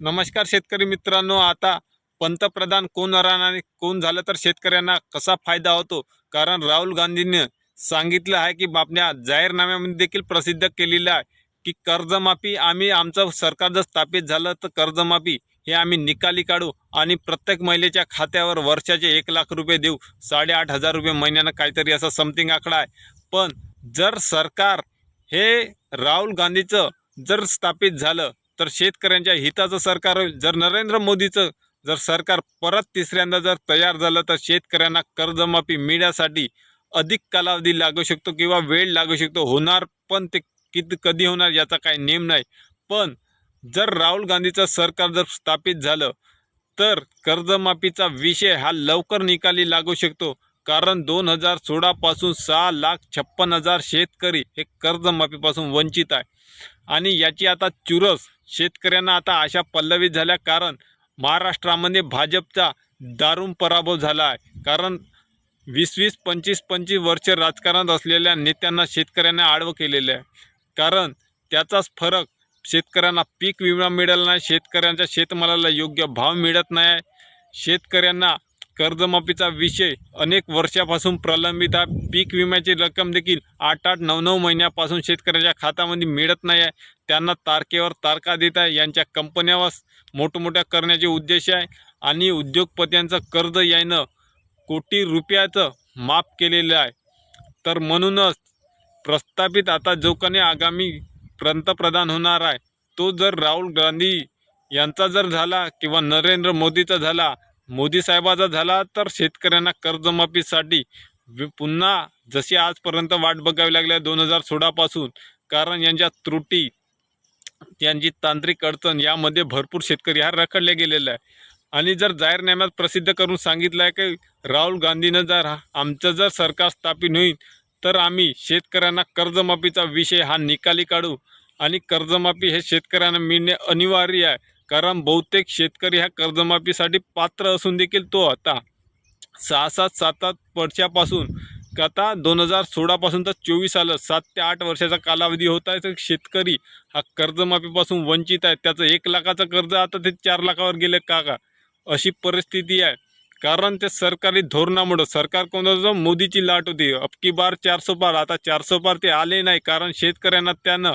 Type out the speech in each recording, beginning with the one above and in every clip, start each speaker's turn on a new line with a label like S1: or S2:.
S1: नमस्कार शेतकरी मित्रांनो आता पंतप्रधान कोण राहणार आणि कोण झालं तर शेतकऱ्यांना कसा फायदा होतो? कारण राहुल गांधींनी सांगितलं आहे की आपल्या जाहीरनाम्यामध्ये देखील प्रसिद्ध केलेलं आहे की कर्जमाफी आम्ही आमचं सरकार जर स्थापित झालं तर कर्जमाफी हे आम्ही निकाली काढू आणि प्रत्येक महिलेच्या खात्यावर वर्षाचे एक लाख रुपये देऊ. साडेआठ हजार रुपये महिन्यानं काहीतरी असा समथिंग आकडा आहे. पण जर सरकार हे राहुल गांधीचं जर स्थापित झालं तर शेतकऱ्यांच्या हिताचं सरकार होईल जर नरेंद्र मोदीचं जर सरकार परत तिसऱ्यांदा जर तयार झालं तर शेतकऱ्यांना कर्जमाफी मिळण्यासाठी अधिक कालावधी लागू शकतो किंवा वेळ लागू शकतो. होणार पण ते किती कधी होणार याचा काही नेम नाही. पण जर राहुल गांधीचं सरकार जर स्थापित झालं तर कर्जमाफीचा विषय हा लवकर निकाली लागू शकतो. कारण दोन हजार सोळापासून सहा लाख छप्पन हजार शेतकरी हे कर्जमाफीपासून वंचित आहे. आणि याची आता चुरस शेतकऱ्यांना आता आशा पल्लवित झाल्या कारण महाराष्ट्रामध्ये भाजपचा दारुण पराभव झाला आहे. कारण वीस वीस पंचवीस पंचवीस वर्ष राजकारणात असलेल्या नेत्यांना शेतकऱ्यांना आडवं केलेलं आहे. कारण त्याचाच फरक शेतकऱ्यांना पीक विमा मिळाला नाही शेतकऱ्यांच्या शेतमालाला योग्य भाव मिळत नाही. आहे शेतकऱ्यांना कर्जमाफीचा विषय अनेक वर्षापासून प्रलंबित आहे पीक विम्याची रक्कम देखील आठ आठ नऊ नऊ महिन्यापासून शेतकऱ्याच्या खात्यामध्ये मिळत नाही आहे. त्यांना तारखेवर तारखा देत आहे. यांच्या कंपन्यावर मोठमोठ्या करण्याचे उद्देश आहे. आणि उद्योगपत्यांचं कर्ज यायनं कोटी रुपयाचं माफ केलेलं आहे. तर म्हणूनच प्रस्थापित आता जो कोणी आगामी पंतप्रधान होणार आहे. तो जर राहुल गांधी यांचा जर झाला किंवा नरेंद्र मोदीचा झाला मोदी साहेबाचा झाला तर शेतकऱ्यांना कर्जमाफीसाठी पुन्हा जशी आजपर्यंत वाट बघावी लागल्या दोन हजार सोळापासून कारण यांच्या त्रुटी त्यांची तांत्रिक अडचण यामध्ये भरपूर शेतकरी हा रखडले गेलेला आहे. आणि जर जाहीरनाम्यात प्रसिद्ध करून सांगितलं आहे की राहुल गांधीनं जर हा- आमचं जर सरकार स्थापित होईल तर आम्ही शेतकऱ्यांना कर्जमाफीचा विषय हा निकाली काढू. आणि कर्जमाफी हे शेतकऱ्यांना मिळणे अनिवार्य आहे. कारण बहुतेक शेतकरी ह्या कर्जमाफीसाठी पात्र असून देखील तो आता सहा सात सात आठ वर्षापासून का आता दोन हजार सोळापासून तर चोवीस आलं सात ते आठ वर्षाचा कालावधी होत आहे. तर शेतकरी हा कर्जमाफीपासून वंचित आहे. त्याचं एक लाखाचं कर्ज आता ते चार लाखावर गेलं का का? अशी परिस्थिती आहे. कारण ते सरकारी धोरणामुळं सरकार कोणाचं मोदीची लाट होती? अबकी बार चारसो पार आता चारसो पार ते आले नाही. कारण शेतकऱ्यांना त्यानं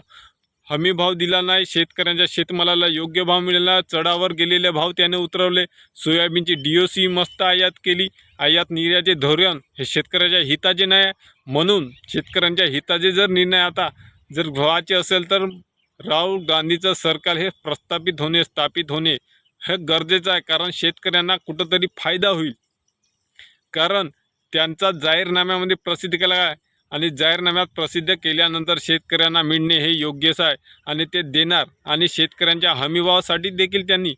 S1: हमी भाव दिला नाही शेतकऱ्यांच्या शेतमालाला योग्य भाव मिळाला चढावर गेलेले भाव त्याने उतरवले. सोयाबीनची डी ओ सी मस्त आयात केली. आयात निर्याचे धोरण हे शेतकऱ्याच्या हिताचे नाही आहे. म्हणून शेतकऱ्यांच्या हिताचे जर निर्णय आता जर व्हायचे असेल तर राहुल गांधीचं सरकार हे प्रस्थापित होणे स्थापित होणे हे गरजेचं आहे. कारण शेतकऱ्यांना कुठंतरी फायदा होईल. कारण त्यांचा जाहीरनाम्यामध्ये प्रसिद्ध केला आहे आणि जाहीरनाम्यात प्रसिद्ध केल्यानंतर शेतकऱ्यांना मिळणे हे योग्यच आहे आणि ते देणार आणि शेतकऱ्यांच्या हमीभावासाठी देखील त्यांनी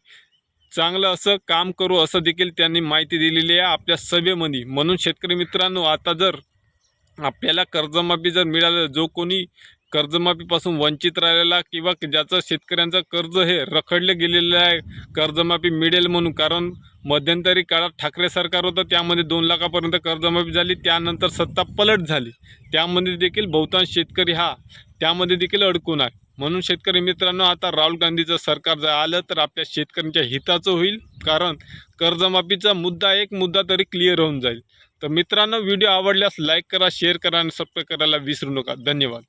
S1: चांगलं असं काम करू असं देखील त्यांनी माहिती दिलेली आहे आपल्या सभेमध्ये. म्हणून शेतकरी मित्रांनो आता जर आपल्याला कर्जमाफी जर मिळालं जो कोणी कर्जमाफीपासून वंचित राहिलेला किंवा ज्याचं शेतकऱ्यांचं कर्ज हे रखडले गेलेलं आहे कर्जमाफी मिळेल म्हणून. कारण मध्यंतरी काळात ठाकरे सरकार होतं त्यामध्ये दोन लाखापर्यंत कर्जमाफी झाली त्यानंतर सत्ता पलट झाली. त्यामध्ये देखील बहुतांश शेतकरी हा त्यामध्ये देखील अडकून आहे. म्हणून शेतकरी मित्रांनो आता राहुल गांधीचं सरकार जर आलं तर आपल्या शेतकऱ्यांच्या हिताचं होईल. कारण कर्जमाफीचा मुद्दा एक मुद्दा तरी क्लिअर होऊन जाईल. तर मित्रांनो व्हिडिओ आवडल्यास लाईक करा शेअर करा आणि सबस्क्राईब करायला विसरू नका. धन्यवाद.